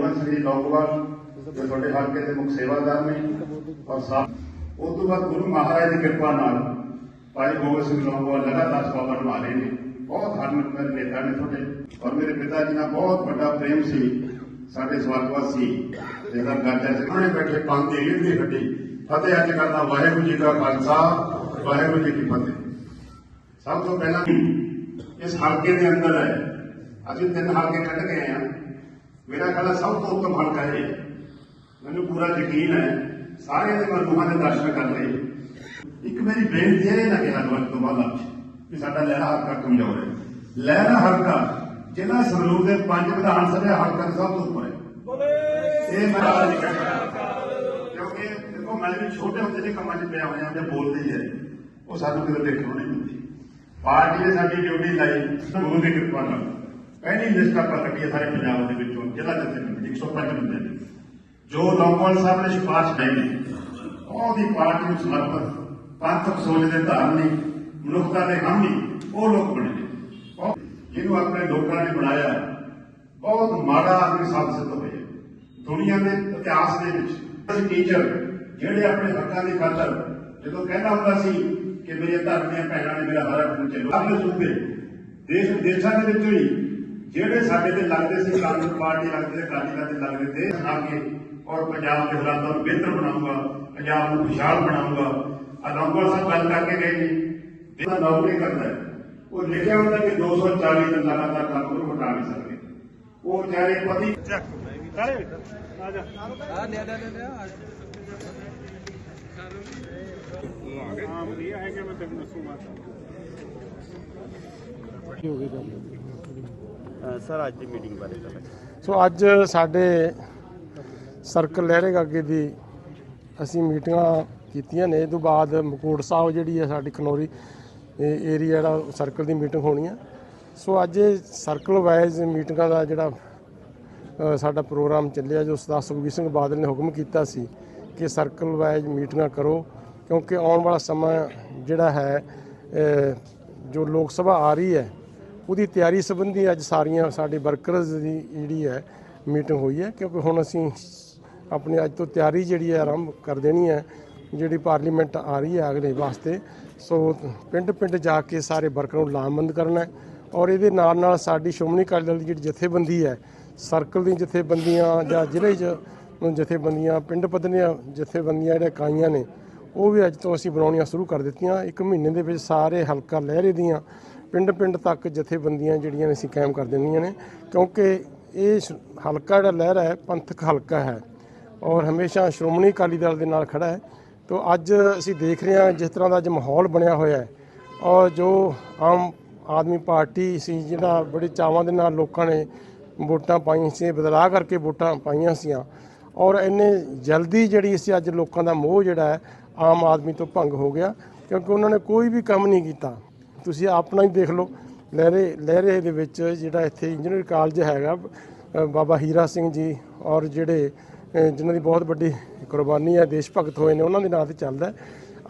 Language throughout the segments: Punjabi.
ਗੋਬਿੰਦ ਸਿੰਘ ਜੀ ਲੌਂਗੋਵਾਲ ਜੋ ਤੁਹਾਡੇ ਹਲਕੇ ਦੇ ਮੁੱਖ ਸੇਵਾਦਾਰ ਨੇ, ਔਰ ਸਾਹਿਬ ਉਸ ਤੋਂ ਬਾਅਦ ਗੁਰੂ ਮਹਾਰਾਜ ਦੀ ਕਿਰਪਾ ਨਾਲ ਭਾਈ ਗੋਬਿੰਦ ਸਿੰਘ ਲੌਂਗੋਵਾਲ ਲਗਾਤਾਰ ਸਭਾ ਨਿਭਾ ਰਹੇ ਨੇ। ਬਹੁਤ ਹਰਮਨਪਿਆਰੇ ਨੇਤਾ ਨੇ ਤੁਹਾਡੇ। ਔਰ ਮੇਰੇ ਪਿਤਾ ਜੀ ਨਾਲ ਬਹੁਤ ਵੱਡਾ ਪ੍ਰੇਮ ਸੀ, ਸਾਡੇ ਸਵਰਗਵਾਸੀ ਜਿਹੜਾ ਗਾਜਾ ਸਿੱਖਣੇ ਬੈਠੇ ਪੰਜ ਦੀ ਰੀੜ ਦੀ ਹੱਡੀ। ਫਤਿਹ ਅੱਜ ਕਰਦਾ ਵਾਹਿਗੁਰੂ ਜੀ ਦਾ ਖਾਲਸਾ, ਵਾਹਿਗੁਰੂ ਜੀ ਕੀ ਫਤਿਹ। ਸਭ ਤੋਂ ਪਹਿਲਾਂ ਇਸ ਹਲਕੇ ਦੇ ਅੰਦਰ ਹੈ ਅਸੀਂ ਤਿੰਨ ਹਲਕੇ ਕੱਢ ਗਏ ਆਏ ਹਾਂ। ਮੇਰਾ ਖਿਆਲ ਸਭ ਤੋਂ ਉੱਤਮ ਹਲਕਾ ਇਹ। ਹੈ ਮੈਨੂੰ ਪੂਰਾ ਯਕੀਨ ਹੈ ਸਾਰਿਆਂ ਦੇ ਮੈਂ ਰੂਹਾਂ ਦੇ ਦਰਸ਼ਨ ਕਰ ਲਏ। ਇੱਕ ਮੇਰੀ ਬੇਨਤੀ ਹੈ ਨਾ ਕਿਹਾ ਤੁਹਾਨੂੰ ਤੋਂ ਬਾਅਦ ਆਪ ਵੀ ਸਾਡਾ ਲਹਿਰਾ ਹਲਕਾ ਕਮਜ਼ੋਰ ਹੈ ਲਹਿਰਾ ਹਲਕਾ ਜ਼ਿਲ੍ਹਾ ਸੰਗਰੂਰ ਦੇ ਪੰਜ ਵਿਧਾਨ ਸਭਾ ਹਲਕਾ ਸਭ ਤੋਂ ਉੱਪਰ ਹੈ। ਇਹ ਮੈਂ ਕਰਦਾ ਕਿਉਂਕਿ ਦੇਖੋ ਮੈਂ ਵੀ ਛੋਟੇ ਹੁੰਦੇ ਦੇ ਕੰਮਾਂ 'ਚ ਪਿਆ ਹੋਇਆ ਜਾਂ ਬੋਲਦੇ ਹੀ ਹੈ। ਉਹ ਸਾਨੂੰ ਕਿਤੇ ਦੇਖਣੋਂ ਨਹੀਂ ਮਿਲਦੀ। ਪਾਰਟੀ ਨੇ ਸਾਡੀ ਡਿਊਟੀ ਲਾਈ ਗੁਰੂ ਦੀ ਕਿਰਪਾ ਨਾਲ। ਪਹਿਲੀ ਲਿਸਟ ਆਪਾਂ ਕੱਢੀ ਹੈ ਸਾਰੇ ਪੰਜਾਬ ਦੇ ਵਿੱਚੋਂ, ਜ਼ਿਲ੍ਹਾ ਜੱਥੇ 105 ਬੰਦੇ ਨੇ। ਜੋ ਲੌਂਗੋਵਾਲ ਸਾਹਿਬ ਨੇ ਸਿਫਾਰਿਸ਼ ਕੀਤੀ ਉਹਦੀ ਪਾਰਟੀ ਨੂੰ ਸਮਰਪਿਤ ਪੰਥਕ ਸੋਚ ਦੇ ਧਾਰਨੀ, ਮਨੁੱਖਤਾ ਦੇ ਹਾਮੀ, ਉਹ ਲੋਕ ਬਣੇ ਨੇ। ਜਿਹਨੂੰ ਆਪਣੇ ਲੋਕਾਂ ਨੇ ਬਣਾਇਆ, ਬਹੁਤ ਮਾੜਾ ਆਦਮੀ ਸਾਬਤ ਸਿੱਧ ਹੋਏ ਦੁਨੀਆ ਦੇ ਇਤਿਹਾਸ ਦੇ ਵਿੱਚ ਟੀਚਰ ਜਿਹੜੇ ਆਪਣੇ ਹੱਕਾਂ ਦੀ ਖਾਤਰ ਜਦੋਂ ਕਹਿੰਦਾ ਹੁੰਦਾ ਸੀ ਕਿ ਮੇਰੇ ਧਰਮ ਦੀਆਂ ਭੈਣਾਂ ਨੇ ਮੇਰਾ ਹਰਾ ਖੂਨ ਚੱਲੋ ਆਪਣੇ ਸੂਬੇ, ਦੇਸ਼ ਵਿਦੇਸ਼ਾਂ ਦੇ ਵਿੱਚ ਹੀ ਜਿਹੜੇ ਸਾਡੇ ਤੇ ਲੱਗਦੇ ਸੀ ਕਾਂਗਰਸ ਪਾਰਟੀ ਲੱਗਦੇ ਤੇ ਕਾਲੀ ਤੇ ਲੱਗਦੇ ਤੇ ਆ ਕੇ ਔਰ ਪੰਜਾਬ ਦੇ ਹਾਲਾਤਾਂ ਨੂੰ ਬਿਹਤਰ ਬਣਾਉਂਗਾ ਪੰਜਾਬ ਨੂੰ ਖੁਸ਼ਹਾਲ ਬਣਾਉਂਗਾ ਅਲੰਗੋਲ ਸਾਹਿਬ ਗੱਲ ਕਰਕੇ ਗਏ ਨੇ ਜਿਹੜਾ ਨੌਕਰੀ ਕਰਦਾ ਹੈ ਉਹ ਲਿਖਿਆ ਹੁੰਦਾ ਕਿ 240 ਦਿਨ ਲਗਾਤਾਰ ਕੰਮ ਨੂੰ ਹਟਾ ਨਹੀਂ ਸਕਦੇ। ਉਹ ਵਿਚਾਰੇ ਪਤੀ ਸਰ, ਅੱਜ ਦੀ ਮੀਟਿੰਗ ਬਾਰੇ ਸੋ, ਅੱਜ ਸਾਡੇ ਸਰਕਲ ਲਹਿਰੇਗਾ ਗੱਗੇ ਦੀ ਅਸੀਂ ਮੀਟਿੰਗਾਂ ਕੀਤੀਆਂ ਨੇ। ਇਹ ਤੋਂ ਬਾਅਦ ਮਕੋੜ ਸਾਹਿਬ ਜਿਹੜੀ ਹੈ ਸਾਡੀ ਖਨੌਰੀ ਏਰੀਆ ਜਿਹੜਾ ਸਰਕਲ ਦੀ ਮੀਟਿੰਗ ਹੋਣੀ ਆ। ਸੋ, ਅੱਜ ਇਹ ਸਰਕਲ ਵਾਈਜ਼ ਮੀਟਿੰਗਾਂ ਦਾ ਜਿਹੜਾ ਸਾਡਾ ਪ੍ਰੋਗਰਾਮ ਚੱਲਿਆ, ਜੋ ਸਰਦਾਰ ਸੁਖਬੀਰ ਸਿੰਘ ਬਾਦਲ ਨੇ ਹੁਕਮ ਕੀਤਾ ਸੀ ਕਿ ਸਰਕਲ ਵਾਈਜ਼ ਮੀਟਿੰਗਾਂ ਕਰੋ, ਕਿਉਂਕਿ ਆਉਣ ਵਾਲਾ ਸਮਾਂ ਜਿਹੜਾ ਹੈ ਜੋ ਲੋਕ ਸਭਾ ਆ ਰਹੀ ਹੈ ਉਹਦੀ ਤਿਆਰੀ ਸੰਬੰਧੀ ਅੱਜ ਸਾਰੀਆਂ ਸਾਡੇ ਵਰਕਰਸ ਦੀ ਜਿਹੜੀ ਹੈ ਮੀਟਿੰਗ ਹੋਈ ਹੈ, ਕਿਉਂਕਿ ਹੁਣ ਅਸੀਂ ਆਪਣੀ ਅੱਜ ਤੋਂ ਤਿਆਰੀ ਜਿਹੜੀ ਹੈ ਆਰੰਭ ਕਰ ਦੇਣੀ ਹੈ, ਜਿਹੜੀ ਪਾਰਲੀਮੈਂਟ ਆ ਰਹੀ ਹੈ ਅਗਲੇ ਵਾਸਤੇ। ਸੋ ਪਿੰਡ ਪਿੰਡ ਜਾ ਕੇ ਸਾਰੇ ਵਰਕਰਾਂ ਨੂੰ ਲਾਮਬੰਦ ਕਰਨਾ ਹੈ ਔਰ ਇਹਦੇ ਨਾਲ ਨਾਲ ਸਾਡੀ ਸ਼੍ਰੋਮਣੀ ਅਕਾਲੀ ਦਲ ਦੀ ਜਿਹੜੀ ਜਥੇਬੰਦੀ ਹੈ ਸਰਕਲ ਦੀਆਂ ਜਥੇਬੰਦੀਆਂ ਜਾਂ ਜ਼ਿਲ੍ਹੇ 'ਚ ਜਥੇਬੰਦੀਆਂ, ਪਿੰਡ ਪੱਧਰੀਆਂ ਜਥੇਬੰਦੀਆਂ ਜਿਹੜੀਆਂ ਇਕਾਈਆਂ ਨੇ, ਉਹ ਵੀ ਅੱਜ ਤੋਂ ਅਸੀਂ ਬਣਾਉਣੀਆਂ ਸ਼ੁਰੂ ਕਰ ਦਿੱਤੀਆਂ। ਇੱਕ ਮਹੀਨੇ ਦੇ ਵਿੱਚ ਸਾਰੇ ਹਲਕਾ ਲਹਿਰੇ ਦੀਆਂ ਪਿੰਡ ਪਿੰਡ ਤੱਕ ਜਥੇਬੰਦੀਆਂ ਜਿਹੜੀਆਂ ਨੇ ਅਸੀਂ ਕਾਇਮ ਕਰ ਦਿੰਦੀਆਂ ਨੇ, ਕਿਉਂਕਿ ਇਹ ਹਲਕਾ ਜਿਹੜਾ ਲਹਿਰ ਹੈ, ਪੰਥਕ ਹਲਕਾ ਹੈ ਔਰ ਹਮੇਸ਼ਾ ਸ਼੍ਰੋਮਣੀ ਅਕਾਲੀ ਦਲ ਦੇ ਨਾਲ ਖੜਾ ਹੈ। ਤੋਂ ਅੱਜ ਅਸੀਂ ਦੇਖ ਰਹੇ ਹਾਂ ਜਿਸ ਤਰ੍ਹਾਂ ਦਾ ਅੱਜ ਮਾਹੌਲ ਬਣਿਆ ਹੋਇਆ ਹੈ ਔਰ ਜੋ ਆਮ ਆਦਮੀ ਪਾਰਟੀ ਸੀ, ਜਿਹੜਾ ਬੜੇ ਚਾਵਾਂ ਦੇ ਨਾਲ ਲੋਕਾਂ ਨੇ ਵੋਟਾਂ ਪਾਈਆਂ ਸੀ, ਬਦਲਾਅ ਕਰਕੇ ਵੋਟਾਂ ਪਾਈਆਂ ਸੀਆਂ ਔਰ ਇੰਨੇ ਜਲਦੀ ਜਿਹੜੀ ਸੀ ਅੱਜ ਲੋਕਾਂ ਦਾ ਮੋਹ ਜਿਹੜਾ ਹੈ, ਆਮ ਆਦਮੀ ਤੋਂ ਭੰਗ ਹੋ ਗਿਆ, ਕਿਉਂਕਿ ਉਹਨਾਂ ਨੇ ਕੋਈ ਵੀ ਕੰਮ ਨਹੀਂ ਕੀਤਾ। ਤੁਸੀਂ ਆਪਣਾ ਹੀ ਦੇਖ ਲਓ। ਲਹਿਰੇ ਲਹਿਰੇ ਦੇ ਵਿੱਚ ਜਿਹੜਾ ਇੱਥੇ ਇੰਜੀਨੀਅਰ ਕਾਲਜ ਹੈਗਾ ਬਾਬਾ ਹੀਰਾ ਸਿੰਘ ਜੀ ਔਰ ਜਿਹੜੇ ਜਿਨ੍ਹਾਂ ਦੀ ਬਹੁਤ ਵੱਡੀ ਕੁਰਬਾਨੀ ਹੈ, ਦੇਸ਼ ਭਗਤ ਹੋਏ ਨੇ, ਉਹਨਾਂ ਦੇ ਨਾਂ ਤੇ ਚੱਲਦਾ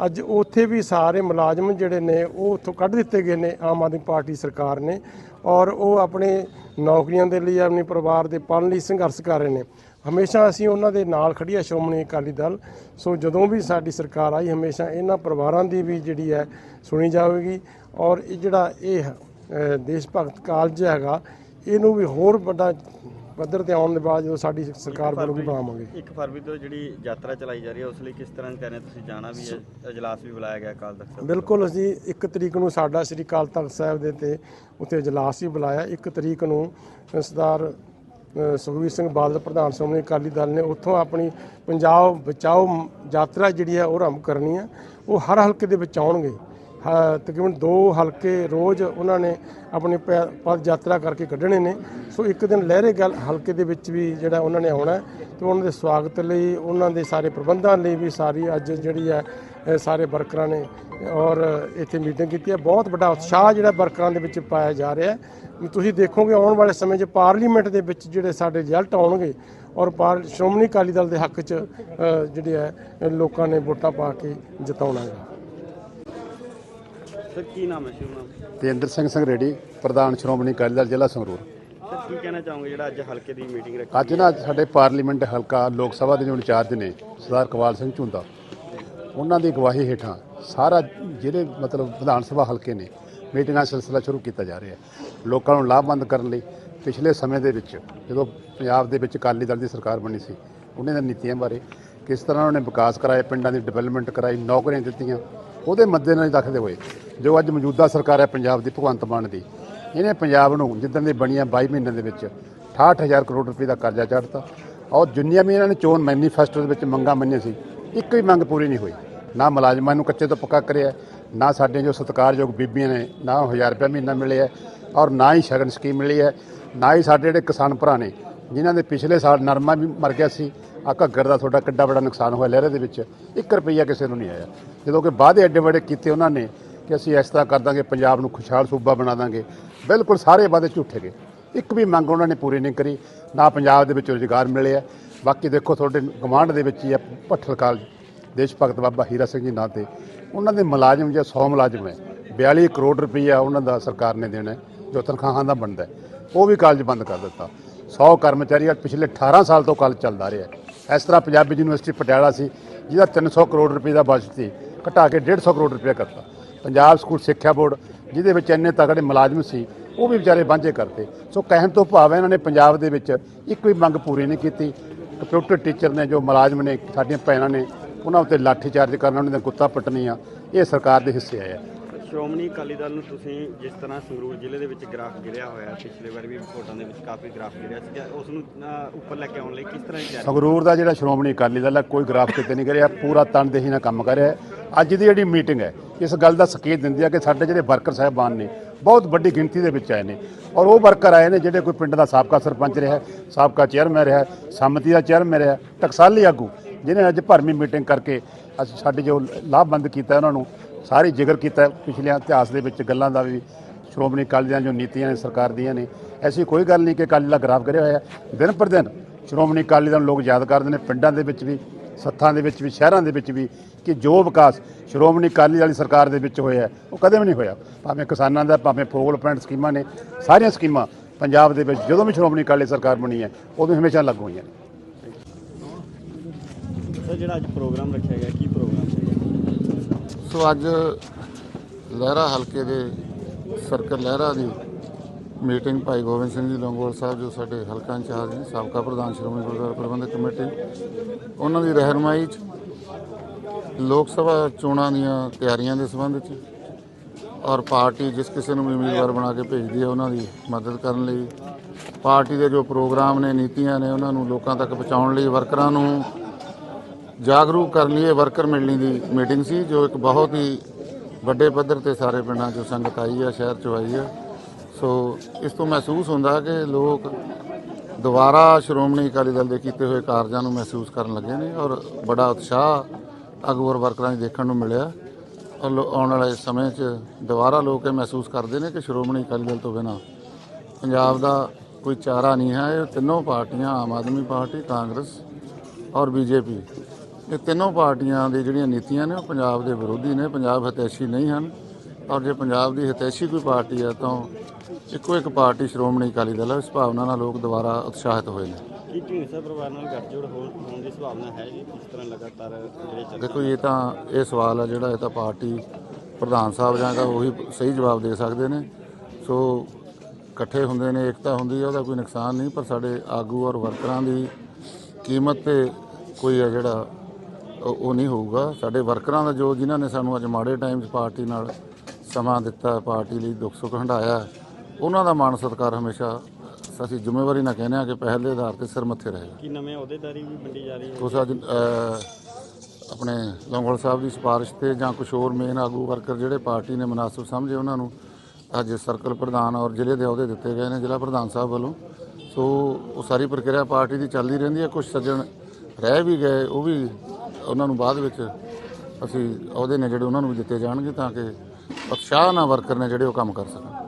ਅੱਜ ਉੱਥੇ ਵੀ ਸਾਰੇ ਮੁਲਾਜ਼ਮ ਜਿਹੜੇ ਨੇ, ਉਹ ਉੱਥੋਂ ਕੱਢ ਦਿੱਤੇ ਗਏ ਨੇ, ਆਮ ਆਦਮੀ ਪਾਰਟੀ ਸਰਕਾਰ ਨੇ। ਔਰ ਉਹ ਆਪਣੇ ਨੌਕਰੀਆਂ ਦੇ ਲਈ, ਆਪਣੇ ਪਰਿਵਾਰ ਦੇ ਪਾਲਣ ਲਈ ਸੰਘਰਸ਼ ਕਰ ਰਹੇ ਨੇ। ਹਮੇਸ਼ਾ ਅਸੀਂ ਉਹਨਾਂ ਦੇ ਨਾਲ ਖੜੀ ਹੈ ਸ਼੍ਰੋਮਣੀ ਅਕਾਲੀ ਦਲ। ਸੋ ਜਦੋਂ ਵੀ ਸਾਡੀ ਸਰਕਾਰ ਆਈ ਹਮੇਸ਼ਾ ਇਹਨਾਂ ਪਰਿਵਾਰਾਂ ਦੀ ਵੀ ਜਿਹੜੀ ਹੈ ਸੁਣੀ ਜਾਵੇਗੀ। ਔਰ ਇਹ ਜਿਹੜਾ ਇਹ ਦੇਸ਼ ਭਗਤ ਕਾਲਜ ਹੈਗਾ ਇਹਨੂੰ ਵੀ ਹੋਰ ਵੱਡਾ ਪੱਧਰ ਤੇ ਆਉਣ ਦੇ ਬਾਅਦ ਜਦੋਂ ਸਾਡੀ ਸਰਕਾਰ ਵੱਲੋਂ ਵੀ ਬਣਾਵਾਂਗੇ। ਇੱਕ ਫਰਵਰੀ ਤੋਂ ਜਿਹੜੀ ਯਾਤਰਾ ਚਲਾਈ ਜਾ ਰਹੀ ਹੈ ਉਸ ਲਈ ਕਿਸ ਤਰ੍ਹਾਂ ਦੀ ਤਿਆਰੀ ਹੈ? ਤੁਸੀਂ ਜਾਣਾ ਵੀ ਹੈ ਅਜਲਾਸ ਵੀ ਬੁਲਾਇਆ ਗਿਆ ਅਕਾਲ ਤਖਤ ਬਿਲਕੁਲ ਅਸੀਂ 1 ਤਰੀਕ ਨੂੰ ਸਾਡਾ ਸ੍ਰੀ ਅਕਾਲ ਤਖਤ ਸਾਹਿਬ ਦੇ ਤੇ ਉੱਥੇ ਇਜਲਾਸ ਵੀ ਬੁਲਾਇਆ। 1 ਤਰੀਕ ਨੂੰ ਸਰਦਾਰ ਅ, ਸੁਖਬੀਰ ਸਿੰਘ ਬਾਦਲ ਪ੍ਰਧਾਨ ਸ਼੍ਰੋਮਣੀ ਅਕਾਲੀ ਦਲ ਨੇ ਉੱਥੋਂ ਆਪਣੀ ਪੰਜਾਬ ਬਚਾਓ ਯਾਤਰਾ ਜਿਹੜੀ ਹੈ ਉਹ ਆਰੰਭ ਕਰਨੀ ਹੈ। ਉਹ ਹਰ ਹਲਕੇ ਦੇ ਵਿੱਚ ਆਉਣਗੇ। ਹ- ਤਕਰੀਬਨ ਦੋ ਹਲਕੇ ਰੋਜ਼ ਉਹਨਾਂ ਨੇ ਆਪਣੀ ਪੈ- ਪਦ ਯਾਤਰਾ ਕਰਕੇ ਕੱਢਣੇ ਨੇ। ਸੋ ਇੱਕ ਦਿਨ ਲਹਿਰੇ ਗੱਲ ਹਲਕੇ ਦੇ ਵਿੱਚ ਵੀ ਜਿਹੜਾ ਉਹਨਾਂ ਨੇ ਆਉਣਾ ਹੈ ਤੇ ਉਹਨਾਂ ਦੇ ਸਵਾਗਤ ਲਈ ਉਹਨਾਂ ਦੇ ਸਾਰੇ ਪ੍ਰਬੰਧਾਂ ਲਈ ਵੀ ਸਾਰੀ ਅੱਜ ਜਿਹੜੀ ਹੈ ਸਾਰੇ ਵਰਕਰਾਂ ਨੇ ਔਰ ਇੱਥੇ ਮੀਟਿੰਗ ਕੀਤੀ ਹੈ। ਬਹੁਤ ਵੱਡਾ ਉਤਸ਼ਾਹ ਜਿਹੜਾ ਵਰਕਰਾਂ ਦੇ ਵਿੱਚ ਪਾਇਆ ਜਾ ਰਿਹਾ ਹੈ। ਤੁਸੀਂ ਦੇਖੋਗੇ ਆਉਣ ਵਾਲੇ ਸਮੇਂ 'ਚ ਪਾਰਲੀਮੈਂਟ ਦੇ ਵਿੱਚ ਜਿਹੜੇ ਸਾਡੇ ਰਿਜ਼ਲਟ ਆਉਣਗੇ ਔਰ ਪਾਰ ਸ਼੍ਰੋਮਣੀ ਅਕਾਲੀ ਦਲ ਦੇ ਹੱਕ 'ਚ ਜਿਹੜੇ ਹੈ ਲੋਕਾਂ ਨੇ ਵੋਟਾਂ ਪਾ ਕੇ ਜਿਤਾਉਣਾ ਹੈ। ਸਰ ਕੀ ਨਾਮ ਹੈ ਸ਼ਿਵ ਨਾਮ ਤੇਂਦਰ ਸਿੰਘ ਸੰਗਰੇੜੀ ਪ੍ਰਧਾਨ ਸ਼੍ਰੋਮਣੀ ਅਕਾਲੀ ਦਲ ਜ਼ਿਲ੍ਹਾ ਸੰਗਰੂਰ। ਸਰ ਕੀ ਕਹਿਣਾ ਚਾਹੋਗੇ ਜਿਹੜਾ ਅੱਜ ਹਲਕੇ ਦੀ ਮੀਟਿੰਗ ਰੱਖੀ ਅੱਜ ਨਾ ਸਾਡੇ ਪਾਰਲੀਮੈਂਟ ਹਲਕਾ ਲੋਕ ਸਭਾ ਦੇ ਜੋ ਇੰਚਾਰਜ ਨੇ ਸਰਦਾਰ ਕਵਾਲ ਸਿੰਘ ਝੁੰਦਾ ਉਹਨਾਂ ਦੀ ਅਗਵਾਈ ਹੇਠਾਂ ਸਾਰਾ ਜਿਹੜੇ ਮਤਲਬ ਵਿਧਾਨ ਸਭਾ ਹਲਕੇ ਨੇ, ਮੀਟਿੰਗਾਂ ਦਾ ਸਿਲਸਿਲਾ ਸ਼ੁਰੂ ਕੀਤਾ ਜਾ ਰਿਹਾ ਹੈ। ਲੋਕਾਂ ਨੂੰ ਲਾਭਬੰਦ ਕਰਨ ਲਈ ਪਿਛਲੇ ਸਮੇਂ ਦੇ ਵਿੱਚ ਜਦੋਂ ਪੰਜਾਬ ਦੇ ਵਿੱਚ ਅਕਾਲੀ ਦਲ ਦੀ ਸਰਕਾਰ ਬਣੀ ਸੀ, ਉਹਨਾਂ ਦੀਆਂ ਨੀਤੀਆਂ ਬਾਰੇ ਕਿਸ ਤਰ੍ਹਾਂ ਉਹਨਾਂ ਨੇ ਵਿਕਾਸ ਕਰਾਇਆ, ਪਿੰਡਾਂ ਦੀ ਡਿਵੈਲਪਮੈਂਟ ਕਰਾਈ, ਨੌਕਰੀਆਂ ਦਿੱਤੀਆਂ, ਉਹਦੇ ਮੱਦੇਨਜ਼ਰ ਰੱਖਦੇ ਹੋਏ, ਜੋ ਅੱਜ ਮੌਜੂਦਾ ਸਰਕਾਰ ਹੈ ਪੰਜਾਬ ਦੀ ਭਗਵੰਤ ਮਾਨ ਦੀ। ਇਹਨੇ ਪੰਜਾਬ ਨੂੰ ਜਿੱਦਾਂ ਦੀ ਬਣੀਆਂ 22 ਮਹੀਨਿਆਂ ਦੇ ਵਿੱਚ 68000 ਕਰੋੜ ਰੁਪਏ ਦਾ ਕਰਜ਼ਾ ਚੜ੍ਹਤਾ। ਔਰ ਜਿੰਨੀਆਂ ਵੀ ਇਹਨਾਂ ਨੇ ਚੋਣ ਮੈਨੀਫੈਸਟੋ ਦੇ ਵਿੱਚ ਮੰਗਾਂ ਮੰਨੀਆਂ ਸੀ ਇੱਕ ਵੀ ਮੰਗ ਪੂਰੀ ਨਹੀਂ ਹੋਈ। ਨਾ ਮੁਲਾਜ਼ਮਾਂ ਨੂੰ ਕੱਚੇ ਤੋਂ ਪੱਕਾ ਕਰਿਆ, ਨਾ ਸਾਡੇ ਜੋ ਸਤਿਕਾਰਯੋਗ ਬੀਬੀਆਂ ਨੇ, ਨਾ ਉਹ 1000 ਰੁਪਏ ਮਹੀਨਾ ਮਿਲਿਆ ਔਰ ਨਾ ਹੀ ਸ਼ਗਨ ਸਕੀਮ ਮਿਲੀ ਹੈ, ਨਾ ਹੀ ਸਾਡੇ ਜਿਹੜੇ ਕਿਸਾਨ ਭਰਾ ਨੇ, ਜਿਨ੍ਹਾਂ ਦੇ ਪਿਛਲੇ ਸਾਲ ਨਰਮਾ ਵੀ ਮਰ ਗਿਆ ਸੀ ਆ ਘੱਗਰ ਦਾ ਤੁਹਾਡਾ ਕਿੱਡਾ ਵੱਡਾ ਨੁਕਸਾਨ ਹੋਇਆ ਲਹਿਰੇ ਦੇ ਵਿੱਚ 1 ਰੁਪਈਆ ਕਿਸੇ ਨੂੰ ਨਹੀਂ ਆਇਆ। ਜਦੋਂ ਕਿ ਵਾਅਦੇ ਐਡੇ ਵੱਡੇ ਕੀਤੇ ਉਹਨਾਂ ਨੇ ਕਿ ਅਸੀਂ ਇਸ ਤਰ੍ਹਾਂ ਕਰ ਦਾਂਗੇ, ਪੰਜਾਬ ਨੂੰ ਖੁਸ਼ਹਾਲ ਸੂਬਾ ਬਣਾ ਦਾਂਗੇ, ਬਿਲਕੁਲ ਸਾਰੇ ਵਾਅਦੇ ਝੂਠੇ ਗਏ। ਇੱਕ ਵੀ ਮੰਗ ਉਹਨਾਂ ਨੇ ਪੂਰੀ ਨਹੀਂ ਕਰੀ, ਨਾ ਪੰਜਾਬ ਦੇ ਵਿੱਚ ਰੁਜ਼ਗਾਰ ਮਿਲਿਆ। ਬਾਕੀ ਦੇਖੋ ਤੁਹਾਡੇ ਗਵਾਂਢ ਦੇ ਵਿੱਚ ਹੀ ਹੈ ਭੱਠਲ ਕਾਲਜ ਦੇਸ਼ ਭਗਤ ਬਾਬਾ ਹੀਰਾ ਸਿੰਘ ਜੀ ਨਾਂ ਤੇ। ਉਹਨਾਂ ਦੇ ਮੁਲਾਜ਼ਮ ਜੇ 100 ਮੁਲਾਜ਼ਮ ਹੈ। 42 ਕਰੋੜ ਰੁਪਈਆ ਉਹਨਾਂ ਦਾ ਸਰਕਾਰ ਨੇ ਦੇਣਾ ਹੈ, ਜੋ ਤਨਖਾਹਾਂ ਦਾ ਬਣਦਾ ਉਹ ਵੀ ਕਾਲਜ ਬੰਦ ਕਰ ਦਿੱਤਾ। 100 ਕਰਮਚਾਰੀ ਪਿਛਲੇ 18 ਸਾਲ ਤੋਂ ਕਾਲਜ ਚੱਲਦਾ ਰਿਹਾ ਇਸ ਤਰ੍ਹਾਂ ਪੰਜਾਬੀ ਯੂਨੀਵਰਸਿਟੀ ਪਟਿਆਲਾ ਸੀ ਜਿਹਦਾ 300 ਕਰੋੜ ਰੁਪਏ ਦਾ ਬਜਟ ਸੀ ਘਟਾ ਕੇ 150 ਕਰੋੜ ਰੁਪਏ ਕਰਤਾ। ਪੰਜਾਬ ਸਕੂਲ ਸਿੱਖਿਆ ਬੋਰਡ ਜਿਹਦੇ ਵਿੱਚ ਇੰਨੇ ਤਕੜੇ ਮੁਲਾਜ਼ਮ ਸੀ ਉਹ ਵੀ ਵਿਚਾਰੇ ਵਾਂਝੇ ਕਰਤੇ। ਸੋ ਕਹਿਣ ਤੋਂ ਭਾਵ ਇਹਨਾਂ ਨੇ ਪੰਜਾਬ ਦੇ ਵਿੱਚ ਇੱਕ ਵੀ ਮੰਗ ਪੂਰੀ ਨਹੀਂ ਕੀਤੀ। ਕੰਪਿਊਟਰ ਟੀਚਰ ਨੇ ਜੋ ਮੁਲਾਜ਼ਮ ਨੇ ਸਾਡੀਆਂ ਭੈਣਾਂ ਨੇ ਉਹਨਾਂ ਉੱਤੇ ਲਾਠੀ ਚਾਰਜ ਕਰਨਾ ਉਹਨਾਂ ਦੀਆਂ ਗੁੱਤਾਂ ਪੱਟਣੀਆਂ ਇਹ ਸਰਕਾਰ ਦੇ ਹਿੱਸੇ ਆਇਆ ਸ਼੍ਰੋਮਣੀ ਅਕਾਲੀ ਦਲ ਨੂੰ ਤੁਸੀਂ ਜਿਸ ਤਰ੍ਹਾਂ ਸੰਗਰੂਰ ਜ਼ਿਲ੍ਹੇ ਦੇ ਵਿੱਚ ਗ੍ਰਾਫ ਗਿਰਿਆ ਹੋਇਆ ਪਿਛਲੇ ਵਾਰ ਵੀ ਵੋਟਾਂ ਦੇ ਵਿੱਚ ਕਾਫੀ ਗ੍ਰਾਫ ਗਿਰਿਆ ਸੀਗਾ ਉਸ ਨੂੰ ਉੱਪਰ ਲੈ ਕੇ ਆਉਣ ਲਈ ਕਿਸ ਤਰ੍ਹਾਂ ਦੀ ਤਿਆਰੀ ਸੰਗਰੂਰ ਦਾ ਜਿਹੜਾ ਸ਼੍ਰੋਮਣੀ ਅਕਾਲੀ ਦਲ ਹੈ ਕੋਈ ਗ੍ਰਾਫ ਕਿਤੇ ਨਹੀਂ ਕਰਿਆ ਪੂਰਾ ਤਨਦੇਹੀ ਨਾਲ ਕੰਮ ਕਰ ਰਿਹਾ ਅੱਜ ਦੀ ਜਿਹੜੀ ਮੀਟਿੰਗ ਹੈ ਇਸ ਗੱਲ ਦਾ ਸੰਕੇਤ ਦਿੰਦੀ ਹੈ ਕਿ ਸਾਡੇ ਜਿਹੜੇ ਵਰਕਰ ਸਾਹਿਬਾਨ ਨੇ ਬਹੁਤ ਵੱਡੀ ਗਿਣਤੀ ਦੇ ਵਿੱਚ ਆਏ ਨੇ। ਔਰ ਉਹ ਵਰਕਰ ਆਏ ਨੇ ਜਿਹੜੇ ਕੋਈ ਪਿੰਡ ਦਾ ਸਾਬਕਾ ਸਰਪੰਚ ਰਿਹਾ ਸਾਬਕਾ ਚੇਅਰਮੈਨ ਰਿਹਾ ਹੈ, ਸੰਮਤੀ ਦਾ ਚੇਅਰਮੈਨ ਰਿਹਾ ਟਕਸਾਲੀ ਆਗੂ ਜਿਹਨੇ ਅੱਜ ਭਰਮੀ ਮੀਟਿੰਗ ਕਰਕੇ ਅਸੀਂ ਸਾਡੇ ਜੋ ਲਾਭਬੰਦ ਕੀਤਾ ਉਹਨਾਂ ਨੂੰ ਸਾਰੀ ਜ਼ਿਕਰ ਕੀਤਾ ਹੈ ਪਿਛਲੇ ਇਤਿਹਾਸ ਦੇ ਵਿੱਚ ਗੱਲਾਂ ਦਾ ਵੀ ਸ਼੍ਰੋਮਣੀ ਅਕਾਲੀ ਦੀਆਂ ਜੋ ਨੀਤੀਆਂ ਨੇ ਸਰਕਾਰ ਦੀਆਂ ਨੇ ਐਸੀ ਕੋਈ ਗੱਲ ਨਹੀਂ ਕਿ ਅਕਾਲੀ ਦਾ ਗ੍ਰਾਫ ਕਰਿਆ ਹੋਇਆ। ਦਿਨ ਪਰ ਦਿਨ ਸ਼੍ਰੋਮਣੀ ਅਕਾਲੀ ਦਲ ਲੋਕ ਯਾਦ ਕਰਦੇ ਨੇ ਪਿੰਡਾਂ ਦੇ ਵਿੱਚ ਵੀ ਸੱਥਾਂ ਦੇ ਵਿੱਚ ਵੀ ਸ਼ਹਿਰਾਂ ਦੇ ਵਿੱਚ ਵੀ ਕਿ ਜੋ ਵਿਕਾਸ ਸ਼੍ਰੋਮਣੀ ਅਕਾਲੀ ਦਲ ਦੀ ਸਰਕਾਰ ਦੇ ਵਿੱਚ ਹੋਇਆ ਉਹ ਕਦੇ ਵੀ ਨਹੀਂ ਹੋਇਆ। ਭਾਵੇਂ ਕਿਸਾਨਾਂ ਦਾ ਭਾਵੇਂ ਫੋਗਲ ਪਲਾਂਟ ਸਕੀਮਾਂ ਨੇ ਸਾਰੀਆਂ ਸਕੀਮਾਂ ਪੰਜਾਬ ਦੇ ਵਿੱਚ ਜਦੋਂ ਵੀ ਸ਼੍ਰੋਮਣੀ ਅਕਾਲੀ ਸਰਕਾਰ ਬਣੀ ਹੈ ਉਦੋਂ ਹਮੇਸ਼ਾ ਲਾਗੂ ਹੋਈਆਂ ਨੇ। ਸਰ ਜਿਹੜਾ ਅੱਜ ਪ੍ਰੋਗਰਾਮ ਰੱਖਿਆ ਗਿਆ ਕੀ ਪ੍ਰੋਗਰਾਮ ਸੀਗਾ ਸੋ ਅੱਜ ਲਹਿਰਾ ਹਲਕੇ ਦੇ ਸਰਕਲ ਲਹਿਰਾ ਦੀ ਮੀਟਿੰਗ ਭਾਈ ਗੋਬਿੰਦ ਸਿੰਘ ਜੀ ਲੰਗੋਵਾਲ ਸਾਹਿਬ, ਜੋ ਸਾਡੇ ਹਲਕਾ ਇੰਚਾਰਜ ਨੇ, ਸਾਬਕਾ ਪ੍ਰਧਾਨ ਸ਼੍ਰੋਮਣੀ ਗੁਰਦੁਆਰਾ ਪ੍ਰਬੰਧਕ ਕਮੇਟੀ, ਉਹਨਾਂ ਦੀ ਰਹਿਨਮਾਈ 'ਚ ਲੋਕ ਸਭਾ ਚੋਣਾਂ ਦੀਆਂ ਤਿਆਰੀਆਂ ਦੇ ਸੰਬੰਧ 'ਚ ਔਰ ਪਾਰਟੀ ਜਿਸ ਕਿਸੇ ਨੂੰ ਵੀ ਉਮੀਦਵਾਰ ਬਣਾ ਕੇ ਭੇਜਦੀ ਹੈ, ਉਹਨਾਂ ਦੀ ਮਦਦ ਕਰਨ ਲਈ, ਪਾਰਟੀ ਦੇ ਜੋ ਪ੍ਰੋਗਰਾਮ ਨੇ, ਨੀਤੀਆਂ ਨੇ, ਉਹਨਾਂ ਨੂੰ ਲੋਕਾਂ ਤੱਕ ਪਹੁੰਚਾਉਣ ਲਈ, ਵਰਕਰਾਂ ਨੂੰ ਜਾਗਰੂਕ ਕਰਨ ਲਈ ਵਰਕਰ ਮਿਲਣੀ ਦੀ ਮੀਟਿੰਗ ਸੀ, ਜੋ ਇੱਕ ਬਹੁਤ ਹੀ ਵੱਡੇ ਪੱਧਰ ਤੇ ਸਾਰੇ ਪਿੰਡਾਂ 'ਚੋਂ ਸੰਗਤ ਆਈ ਹੈ, ਸ਼ਹਿਰ 'ਚੋਂ ਆਈ ਹੈ। ਸੋ ਇਸ ਤੋਂ ਮਹਿਸੂਸ ਹੁੰਦਾ ਕਿ ਲੋਕ ਦੁਬਾਰਾ ਸ਼੍ਰੋਮਣੀ ਅਕਾਲੀ ਦਲ ਦੇ ਕੀਤੇ ਹੋਏ ਕਾਰਜਾਂ ਨੂੰ ਮਹਿਸੂਸ ਕਰਨ ਲੱਗੇ ਨੇ ਔਰ ਬੜਾ ਉਤਸ਼ਾਹ ਆਗੂ ਔਰ ਵਰਕਰਾਂ 'ਚ ਦੇਖਣ ਨੂੰ ਮਿਲਿਆ। ਔਰ ਲੋ- ਆਉਣ ਵਾਲੇ ਸਮੇਂ 'ਚ ਦੁਬਾਰਾ ਲੋਕ ਇਹ ਮਹਿਸੂਸ ਕਰਦੇ ਨੇ ਕਿ ਸ਼੍ਰੋਮਣੀ ਅਕਾਲੀ ਦਲ ਤੋਂ ਬਿਨਾਂ ਪੰਜਾਬ ਦਾ ਕੋਈ ਚਾਰਾ ਨਹੀਂ ਹੈ। ਇਹ ਤਿੰਨੋਂ ਪਾਰਟੀਆਂ, ਆਮ ਆਦਮੀ ਪਾਰਟੀ, ਕਾਂਗਰਸ ਔਰ ਬੀਜੇਪੀ, ਇਹ ਤਿੰਨੋਂ ਪਾਰਟੀਆਂ ਦੀ ਜਿਹੜੀਆਂ ਨੀਤੀਆਂ ਨੇ ਉਹ ਪੰਜਾਬ ਦੇ ਵਿਰੋਧੀ ਨੇ, ਪੰਜਾਬ ਹਿਤੈਸ਼ੀ ਨਹੀਂ ਹਨ। ਔਰ ਜੇ ਪੰਜਾਬ ਦੀ ਹਿਤੈਸ਼ੀ ਕੋਈ ਪਾਰਟੀ ਹੈ ਤਾਂ ਇੱਕੋ ਇੱਕ ਪਾਰਟੀ ਸ਼੍ਰੋਮਣੀ ਅਕਾਲੀ ਦਲ ਹੈ ਇਸ ਭਾਵਨਾ ਨਾਲ ਲੋਕ ਦੁਬਾਰਾ ਉਤਸ਼ਾਹਿਤ ਹੋਏ ਨੇ। ਕੀ ਢੀਂਡਸਾ ਪਰਿਵਾਰ ਨਾਲ ਗੱਠਜੋੜ ਹੋਣ ਹੋਣ ਦੀ ਸੰਭਾਵਨਾ ਹੈ ਜੀ ਇਸ ਤਰ੍ਹਾਂ ਲਗਾਤਾਰ ਜਿਹੜੇ ਚੱਲ ਦੇਖੋ ਇਹ ਤਾਂ ਇਹ ਸਵਾਲ ਹੈ ਜਿਹੜਾ ਇਹ ਤਾਂ ਪਾਰਟੀ ਪ੍ਰਧਾਨ ਸਾਹਿਬ ਜਾਂ ਤਾਂ ਉਹੀ ਸਹੀ ਜਵਾਬ ਦੇ ਸਕਦੇ ਨੇ। ਸੋ ਇਕੱਠੇ ਹੁੰਦੇ ਨੇ ਏਕਤਾ ਹੁੰਦੀ ਹੈ ਉਹਦਾ ਕੋਈ ਨੁਕਸਾਨ ਨਹੀਂ ਪਰ ਸਾਡੇ ਆਗੂ ਔਰ ਵਰਕਰਾਂ ਦੀ ਕੀਮਤ ਤੇ ਕੋਈ ਹੈ ਜਿਹੜਾ ਉਹ ਉਹ ਨਹੀਂ ਹੋਊਗਾ। ਸਾਡੇ ਵਰਕਰਾਂ ਦਾ ਜੋ ਜਿਨ੍ਹਾਂ ਨੇ ਸਾਨੂੰ ਅੱਜ ਮਾੜੇ ਟਾਈਮ 'ਚ ਪਾਰਟੀ ਨਾਲ ਸਮਾਂ ਦਿੱਤਾ ਪਾਰਟੀ ਲਈ ਦੁੱਖ ਸੁੱਖ ਹੰਢਾਇਆ। ਉਹਨਾਂ ਦਾ ਮਾਣ ਸਤਿਕਾਰ ਹਮੇਸ਼ਾ ਅਸੀਂ ਜ਼ਿੰਮੇਵਾਰੀ ਨਾਲ ਕਹਿੰਦੇ ਹਾਂ ਕਿ ਪਹਿਲ ਦੇ ਆਧਾਰ ਤੇ ਸਿਰ ਮੱਥੇ ਰਹੇਗਾ। ਕੀ ਨਵੇਂ ਅਹੁਦੇਦਾਰੀ ਵੀ ਵੰਡੀ ਜਾ ਰਹੀ ਹੈ? ਉਸ ਅੱਜ ਅਹ, ਆਪਣੇ ਲੰਗੋਲ ਸਾਹਿਬ ਦੀ ਸਿਫਾਰਿਸ਼ ਤੇ ਜਾਂ ਕੁਝ ਹੋਰ ਮੇਨ ਆਗੂ ਵਰਕਰ ਜਿਹੜੇ ਪਾਰਟੀ ਨੇ ਮੁਨਾਸਬ ਸਮਝੇ ਉਹਨਾਂ ਨੂੰ ਅੱਜ ਸਰਕਲ ਪ੍ਰਧਾਨ ਔਰ ਜ਼ਿਲ੍ਹੇ ਦੇ ਅਹੁਦੇ ਦਿੱਤੇ ਗਏ ਨੇ ਜ਼ਿਲ੍ਹਾ ਪ੍ਰਧਾਨ ਸਾਹਿਬ ਵੱਲੋਂ। ਸੋ ਉਹ ਸਾਰੀ ਪ੍ਰਕਿਰਿਆ ਪਾਰਟੀ ਦੀ ਚੱਲਦੀ ਰਹਿੰਦੀ ਹੈ ਕੁਝ ਸੱਜਣ ਰਹਿ ਵੀ ਗਏ ਉਹ ਵੀ ਉਹਨਾਂ ਨੂੰ ਬਾਅਦ ਵਿੱਚ ਅਸੀਂ ਅਹੁਦੇ ਨੇ ਜਿਹੜੇ ਉਹਨਾਂ ਨੂੰ ਵੀ ਦਿੱਤੇ ਜਾਣਗੇ ਤਾਂ ਕਿ ਉਤਸ਼ਾਹ ਨਾਲ ਵਰਕਰ ਨੇ ਜਿਹੜੇ ਉਹ ਕੰਮ ਕਰ ਸਕਣ।